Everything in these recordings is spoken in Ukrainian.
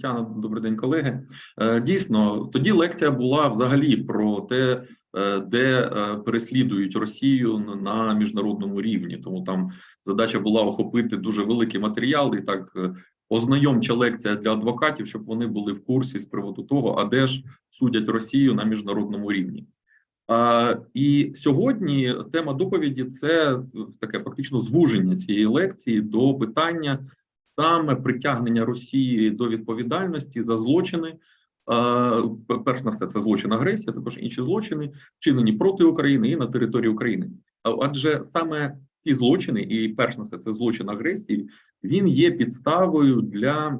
Тетяна. Добрий день, колеги. Е, Дійсно, тоді лекція була взагалі про те, е, де е, переслідують Росію на міжнародному рівні. Тому там задача була охопити дуже великий матеріал і так ознайомча лекція для адвокатів, щоб вони були в курсі з приводу того, а де ж судять Росію на міжнародному рівні. І сьогодні тема доповіді це таке фактично звуження цієї лекції до питання саме притягнення Росії до відповідальності за злочини. Перш на все, це злочин агресії, а також інші злочини, вчинені проти України і на території України. Адже саме ці злочини, і перш на все, це злочин агресії, він є підставою для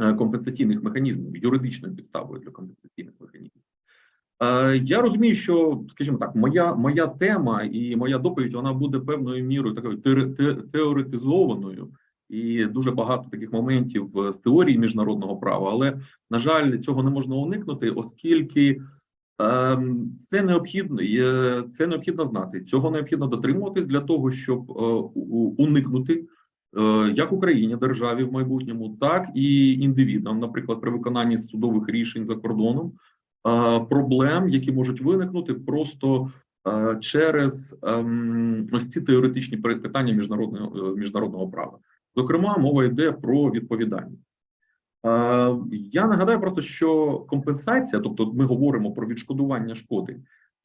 е, компенсаційних механізмів, юридичною підставою для компенсаційних механізмів. Я розумію, що, скажімо так, моя моя тема і моя доповідь вона буде певною мірою такою теоретизованою, і дуже багато таких моментів е, з теорії міжнародного права. Але на жаль, цього не можна уникнути, оскільки ем, це необхідно, це необхідно знати. Цього необхідно дотримуватись для того, щоб е, уникнути. е, Як Україні, державі в майбутньому, так і індивідам, наприклад, при виконанні судових рішень за кордоном, проблем, які можуть виникнути просто через ем, ось ці теоретичні пи- питання міжнародного міжнародного права. Зокрема, мова йде про відповідальність. Я нагадаю просто, що компенсація, тобто ми говоримо про відшкодування шкоди,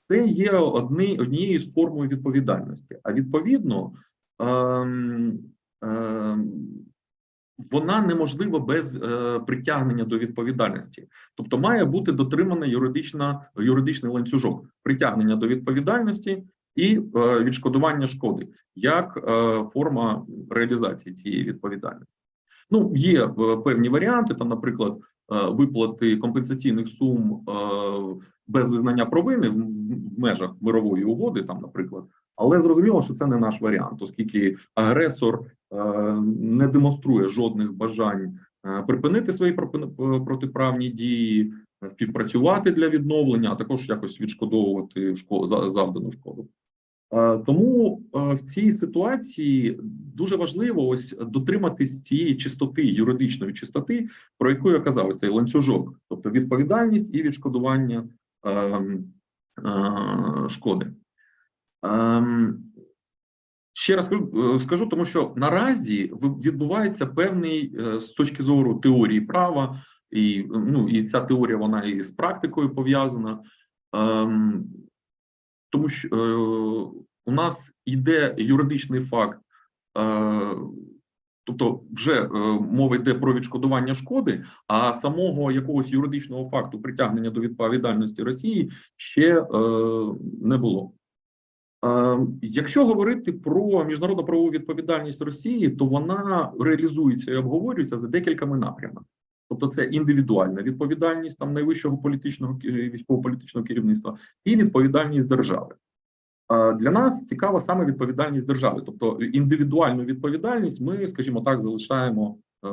це є одні, однією з формою відповідальності. А відповідно, ем, ем, вона неможлива без е, притягнення до відповідальності. Тобто має бути дотримана юридична юридичний ланцюжок притягнення до відповідальності і е, відшкодування шкоди як е, форма реалізації цієї відповідальності. Ну, є е, певні варіанти, там, наприклад, виплати компенсаційних сум без визнання провини в, межах мирової угоди, там, наприклад. Але зрозуміло, що це не наш варіант, оскільки агресор не демонструє жодних бажань припинити свої протиправні дії, співпрацювати для відновлення, а також якось відшкодовувати шко- за- завдану шкоду. Е, Тому е, в цій ситуації дуже важливо ось дотриматись цієї чистоти, юридичної чистоти, про яку я казав, цей ланцюжок, тобто відповідальність і відшкодування ем, е, шкоди. Ем, Ще раз скажу, тому що наразі відбувається певний з точки зору теорії права, і ну і ця теорія вона і з практикою пов'язана. Тому що е, у нас йде юридичний факт, е, тобто вже е, мова йде про відшкодування шкоди, а самого якогось юридичного факту притягнення до відповідальності Росії ще е, не було. Е, Якщо говорити про міжнародну правову відповідальність Росії, то вона реалізується і обговорюється за декількома напрямами. Тобто, це індивідуальна відповідальність там найвищого політичного е, військово-політичного керівництва і відповідальність держави. Е, Для нас цікава саме відповідальність держави, тобто індивідуальну відповідальність ми, скажімо так, залишаємо е,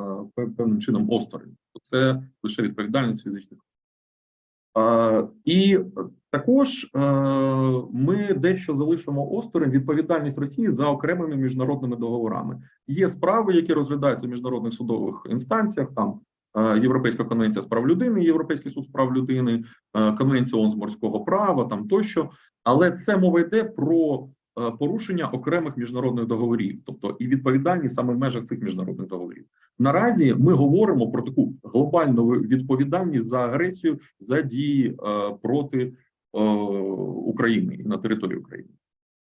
певним чином осторонь. Це лише відповідальність фізичних. Е, І також е, ми дещо залишимо осторонь відповідальність Росії за окремими міжнародними договорами. Є справи, які розглядаються в міжнародних судових інстанціях. Там е, Європейська конвенція з прав людини, Європейський суд з прав людини, Конвенція ООН з морського права, там тощо. Але це мова йде про порушення окремих міжнародних договорів, тобто і відповідальність саме в межах цих міжнародних договорів. Наразі ми говоримо про таку глобальну відповідальність за агресію за дії проти України на території України.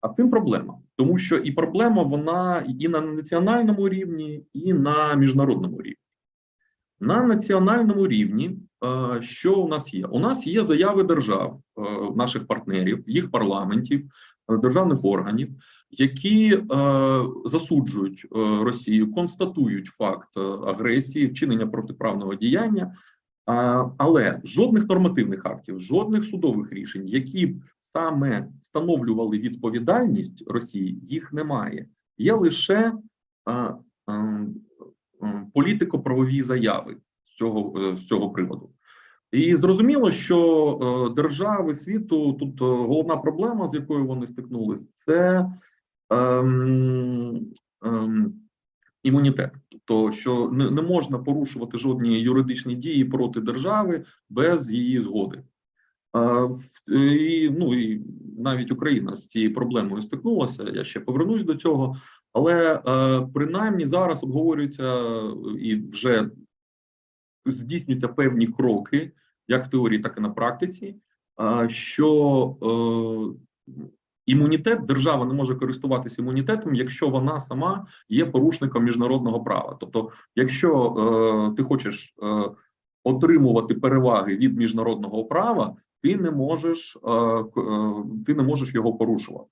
А з цим проблема, тому що і проблема вона і на національному рівні, і на міжнародному рівні. На національному рівні, е, що у нас є? У нас є заяви держав, е, наших партнерів, їх парламентів, е, державних органів, які засуджують Росію, констатують факт агресії, вчинення протиправного діяння, але жодних нормативних актів, жодних судових рішень, які б саме встановлювали відповідальність Росії, їх немає. Є лише а, а, м, політико-правові заяви з цього, е, з цього приводу. І зрозуміло, що е, держави світу тут е, головна проблема, з якою вони стикнулись, це ем, ем, імунітет, тобто, що не, не можна порушувати жодні юридичні дії проти держави без її згоди. І, ну і навіть Україна з цією проблемою стикнулася. Я ще повернусь до цього, але е, принаймні зараз обговорюється і вже здійснюються певні кроки, як в теорії, так і на практиці. а, Що е, імунітет держава не може користуватися імунітетом, якщо вона сама є порушником міжнародного права. Тобто, якщо е, ти хочеш е, отримувати переваги від міжнародного права, ти не можеш, е, е, ти не можеш його порушувати.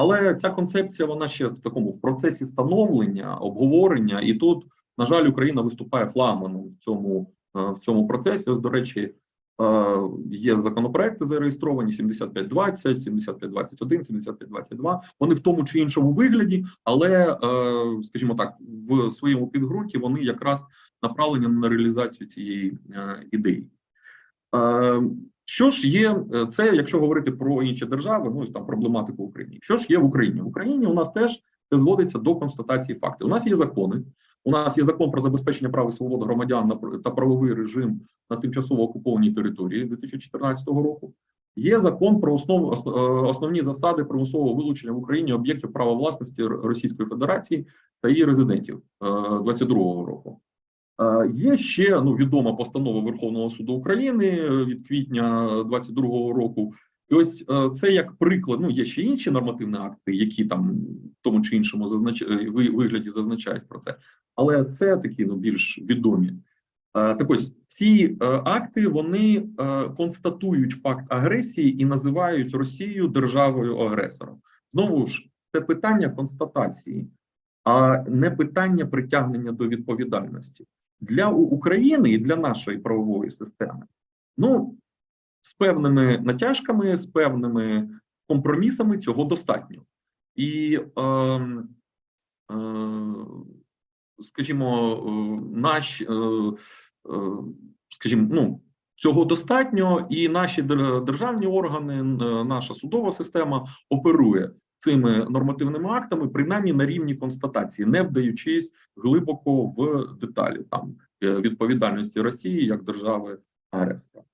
Але ця концепція вона ще в такому в процесі становлення, обговорення, і тут, на жаль, Україна виступає флагманом в цьому е, в цьому процесі. Ось, до речі, е, є законопроекти зареєстровані 7520, 7521, 7522. Вони в тому чи іншому вигляді, але, е, скажімо так, в своєму підґрунті вони якраз направлені на реалізацію цієї ідеї. Е, Що ж є е, це, якщо говорити про інші держави, ну і там проблематику України. Що ж є в Україні? В Україні у нас теж це зводиться до констатації фактів. У нас є закони. У нас є закон про забезпечення прав і свобод громадян та правовий режим на тимчасово окупованій території 2014 року. Є закон про основ, е, основні засади примусового вилучення в Україні об'єктів права власності Російської Федерації та її резидентів 2022 року. Е, Є ще ну відома постанова Верховного суду України е, від квітня 22-го року. І ось е, це як приклад. Ну є ще інші нормативні акти, які там в тому чи іншому зазнач... е, вигляді зазначають про це, але це такі ну більш відомі. Е, Так ось ці е, акти вони е, констатують факт агресії і називають Росію державою агресором. Знову ж це питання констатації, а не питання притягнення до відповідальності для України і для нашої правової системи. Ну, з певними натяжками, з певними компромісами цього достатньо. І, е, е, скажімо, е, наш, е, е, скажімо, ну, цього достатньо, і наші дер- державні органи, е, наша судова система оперує цими нормативними актами, принаймні на рівні констатації, не вдаючись глибоко в деталі там е, відповідальності Росії як держави агресора.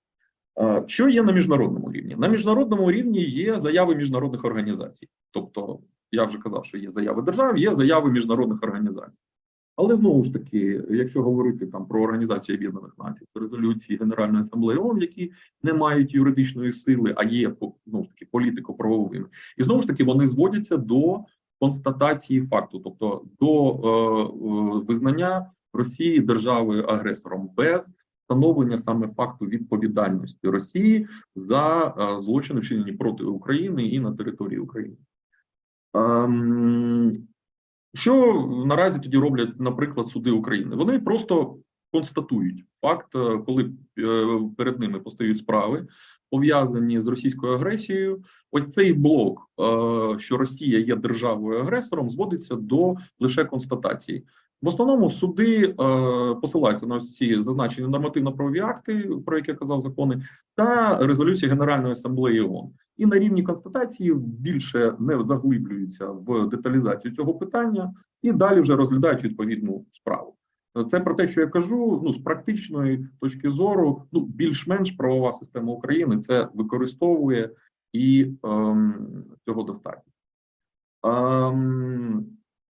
Що є на міжнародному рівні? На міжнародному рівні є заяви міжнародних організацій. Тобто, я вже казав, що є заяви держав, є заяви міжнародних організацій. Але знову ж таки, якщо говорити там про Організацію Об'єднаних Націй, це резолюції Генеральної асамблеї ООН, які не мають юридичної сили, а є таки політико-правовими, і знову ж таки вони зводяться до констатації факту, тобто до е, е, визнання Росії державою агресором без встановлення саме факту відповідальності Росії за е, злочини, вчинені проти України і на території України. Ем, що наразі тоді роблять, наприклад, суди України? Вони просто констатують факт, е, коли е, перед ними постають справи, пов'язані з російською агресією. Ось цей блок, е, що Росія є державою агресором, зводиться до лише констатації. В основному суди е, посилаються на ось ці зазначені нормативно-правові акти, про які я казав закони, та резолюції Генеральної асамблеї ООН. І на рівні констатації більше не заглиблюються в деталізацію цього питання, і далі вже розглядають відповідну справу. Це про те, що я кажу. Ну з практичної точки зору, ну більш-менш правова система України це використовує і ем, цього достатньо. Ем,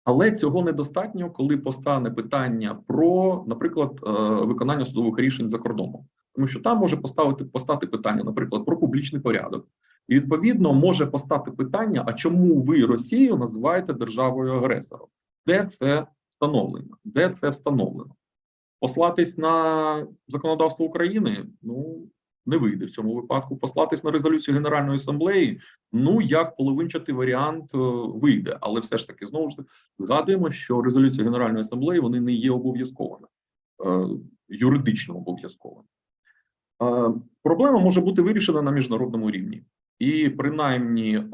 але цього недостатньо, коли постане питання про, наприклад, е, виконання судових рішень за кордоном, тому що там може поставити постати питання, наприклад, про публічний порядок. І відповідно може постати питання: а чому ви Росію називаєте державою агресором? Де це встановлено? Де це встановлено? Послатись на законодавство України ну не вийде в цьому випадку. Послатись на резолюцію Генеральної асамблеї, ну як половинчатий варіант е, вийде, але все ж таки знову ж таки згадуємо, що резолюція Генеральної асамблеї вони не є обов'язковими, е, юридично обов'язковими. Е, Проблема може бути вирішена на міжнародному рівні. І принаймні е,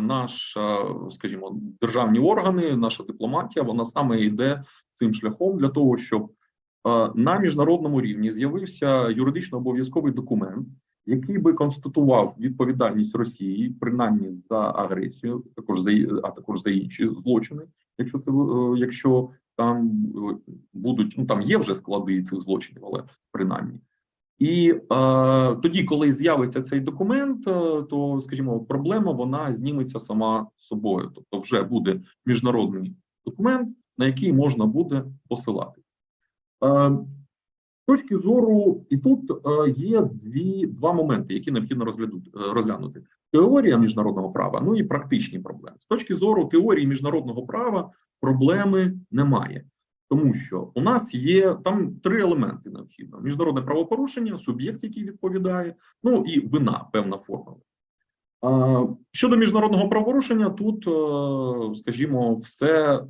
наша, скажімо, державні органи, наша дипломатія, вона саме йде цим шляхом для того, щоб е, на міжнародному рівні з'явився юридично обов'язковий документ, який би констатував відповідальність Росії, принаймні за агресію, також за а також за інші злочини, якщо це е, якщо там будуть, ну там є вже склади цих злочинів, але принаймні. І е, тоді, коли з'явиться цей документ, е, то скажімо, проблема вона зніметься сама собою. Тобто, вже буде міжнародний документ, на який можна буде посилати. Е, з точки зору, і тут е, є дві два моменти, які необхідно е, розглянути: теорія міжнародного права, ну і практичні проблеми. З точки зору теорії міжнародного права проблеми немає. Тому що у нас є там три елементи необхідно: міжнародне правопорушення, суб'єкт, який відповідає, ну і вина, певна форма. Щодо міжнародного правопорушення, тут, е, скажімо, все, е,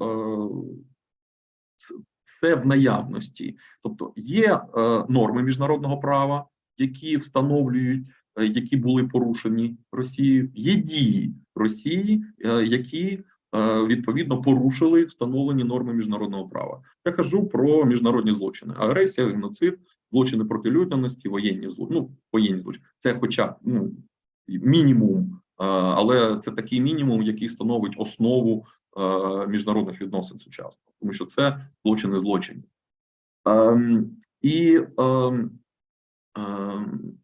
все в наявності. Тобто є е, норми міжнародного права, які встановлюють, які були порушені Росією, є дії Росії, які відповідно порушили встановлені норми міжнародного права. Я кажу про міжнародні злочини: агресія, геноцид, злочини проти людяності, воєнні злочини, ну, воєнні злочини. Це, хоча ну мінімум, але це такий мінімум, який становить основу міжнародних відносин сучасно, тому що це злочини злочинів. Ем, і ем, ем,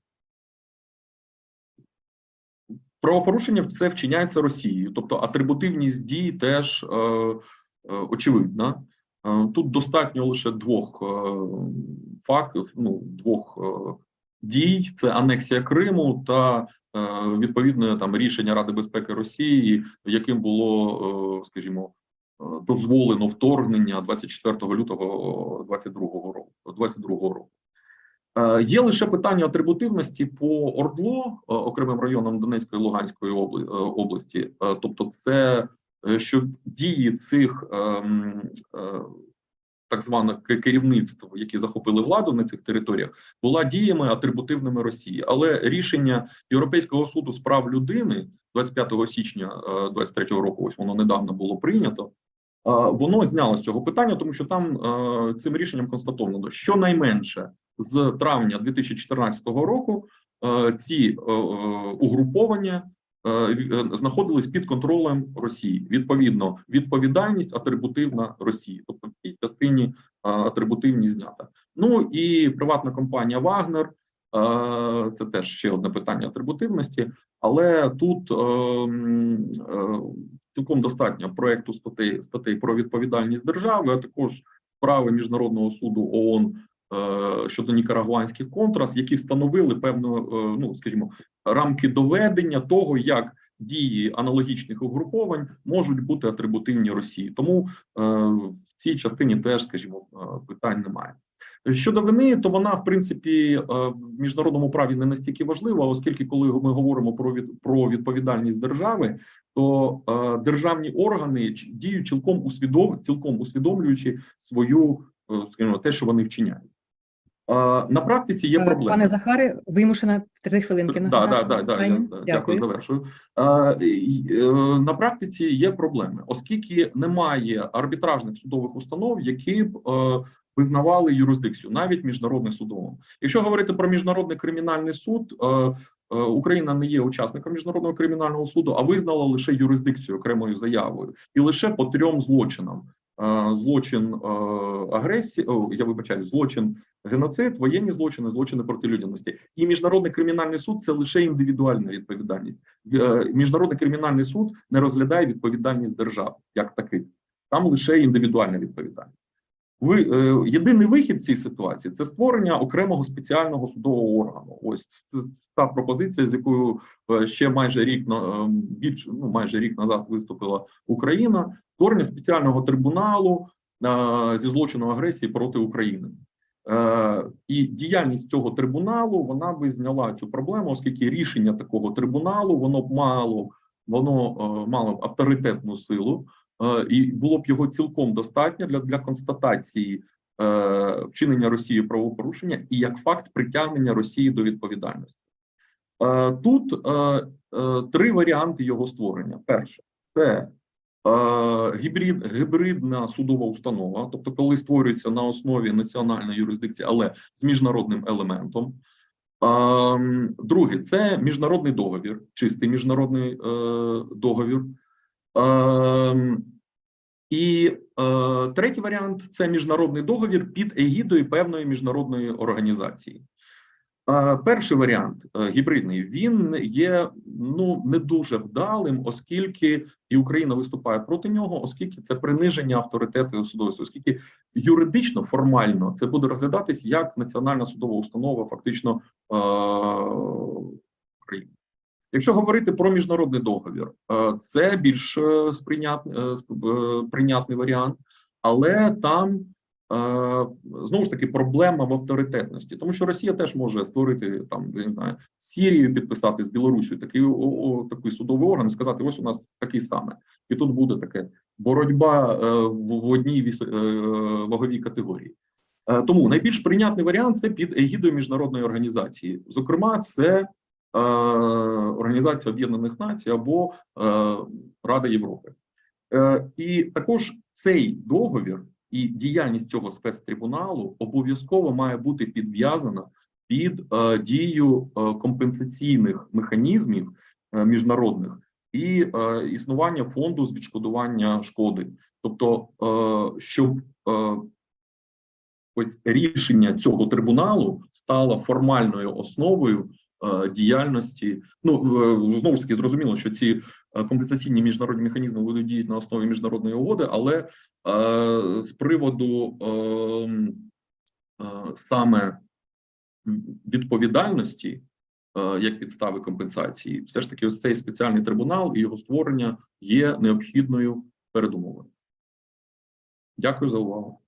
правопорушення це вчиняється Росією, тобто атрибутивність дій теж е, е, очевидна. Е, тут достатньо лише двох е, фактів, ну двох е, дій: це анексія Криму та е, відповідне там рішення Ради безпеки Росії, яким було, е, скажімо, е, дозволено вторгнення 24 лютого 22 року. 22 року. Е, є лише питання атрибутивності по ОРДЛО, е, окремим районам Донецької і Луганської е, області. Тобто, це що дії цих ем, так званих керівництв, які захопили владу на цих територіях, була діями атрибутивними Росії. Але рішення Європейського суду з прав людини 25 січня 23 року, ось воно недавно було прийнято. Воно зняло з цього питання, тому що там цим рішенням констатовано, що найменше з травня 2014 року ці угруповання е, знаходились під контролем Росії. Відповідно, відповідальність атрибутивна Росії, тобто в цій частині атрибутивність знята. Ну і приватна компанія Вагнер. Це теж ще одне питання атрибутивності, але тут цілком достатньо проекту статей статей про відповідальність держави, а також справи міжнародного суду ООН Е, щодо нікарагуанських контрас, які встановили певну, е, ну скажімо, рамки доведення того, як дії аналогічних угруповань можуть бути атрибутивні Росії. Тому е, в цій частині теж, скажімо, питань немає. Щодо вини, то вона в принципі в міжнародному праві не настільки важлива, оскільки, коли ми говоримо про від про відповідальність держави, то е, державні органи діють цілком усвідом, цілком усвідомлюючи свою, скажімо, те, що вони вчиняють. На практиці є е, проблеми. Пане Захаре, вимушена три хвилинки. Да, да, да, да, я, дякую. дякую, завершую. Е, на практиці є проблеми, оскільки немає арбітражних судових установ, які б е, визнавали юрисдикцію, навіть міжнародний судовим. Якщо говорити про міжнародний кримінальний суд, Україна не є учасником міжнародного кримінального суду, а визнала лише юрисдикцію окремою заявою, і лише по трьом злочинам злочин агресії, я вибачаю, злочин геноцид, воєнні злочини, злочини проти людяності. І міжнародний кримінальний суд це лише індивідуальна відповідальність. Е, міжнародний кримінальний суд не розглядає відповідальність держав як таких, там лише індивідуальна відповідальність. Ви е, єдиний вихід цій ситуації це створення окремого спеціального судового органу. Ось це та пропозиція, з якою е, ще майже рік на більше ну майже рік назад виступила Україна створення спеціального трибуналу е, зі злочину агресії проти України. Е, і діяльність цього трибуналу вона би зняла цю проблему, оскільки рішення такого трибуналу воно б мало воно е, мало авторитетну силу, і було б його цілком достатньо для для констатації вчинення Росією правопорушення і як факт притягнення Росії до відповідальності. Тут три варіанти його створення: перше це Гібрид, гібридна судова установа, тобто, коли створюється на основі національної юрисдикції, але з міжнародним елементом. Друге, це міжнародний договір, чистий міжнародний е, договір. І е, третій варіант це міжнародний договір під егідою певної міжнародної організації. Е, Перший варіант е, гібридний він є ну не дуже вдалим, оскільки і Україна виступає проти нього, оскільки це приниження авторитету судовості, оскільки юридично формально це буде розглядатись як національна судова установа, фактично е, України. Якщо говорити про міжнародний договір, е, це більш е, е, прийнятний варіант, але там знову ж таки проблема в авторитетності, тому що Росія теж може створити там, я не знаю, з Сірією підписати з Білорусію такий о, такий судовий орган сказати: ось у нас такий саме, і тут буде таке боротьба в, одній ваговій категорії. Тому найбільш прийнятний варіант це під егідою міжнародної організації. Зокрема, це Організація Об'єднаних Націй або е, Рада Європи. Е, і також цей договір і діяльність цього спецтрибуналу обов'язково має бути підв'язана під е, дію е, компенсаційних механізмів е, міжнародних і е, існування фонду з відшкодування шкоди, тобто, е, щоб е, ось рішення цього трибуналу стало формальною основою е, діяльності. Ну е, знову ж таки зрозуміло, що ці е, компенсаційні міжнародні механізми будуть діяти на основі міжнародної угоди, але е, з приводу е, м, е, саме відповідальності е, як підстави компенсації, все ж таки, ось цей спеціальний трибунал і його створення є необхідною передумовою. Дякую за увагу.